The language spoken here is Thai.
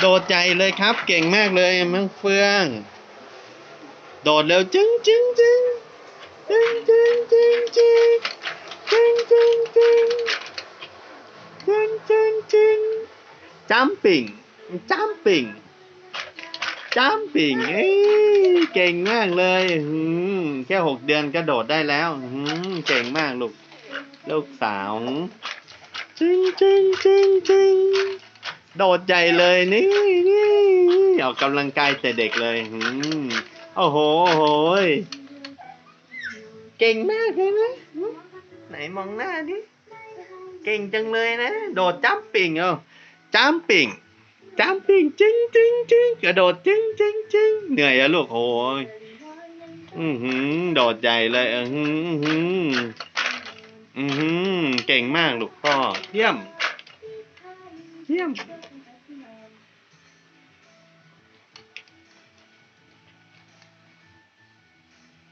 โดดใจเลยครับ เก่งมากเลยมังเฟือง โดดเร็วจึ้งจึ้งจึ้งจึ้งจึ้งจึ้งจึ้งจึ้งจึ้งจึ้งจึ้งจึ้งจึ้งจัมปิงจัมปิงจัมปิงเอ้ยเก่งมากเลยหืมแค่หกเดือนก็โดดได้แล้วหืมเก่งมากลูกลูกสาว จึงจึงจึงจึงโดดใหญ่เลยนี่นี่ออกกำลังกายแต่เด็กเลยหืมโอ้โหโอ้โหยเก่งมากเลยนะไหนมองหน้าดิเก่งจังเลยนะ โดดจัมปิงเอาจัมปิงจัมปิงจึงจึงจึงกระโดดจึงจึงจึงเหนื่อยอะลูกโอ้ยอือหือโดดใหญ่เลยอือหืออื้อหืออือหือ เก่งมากลูกพ่อ เยี่ยม เยี่ยม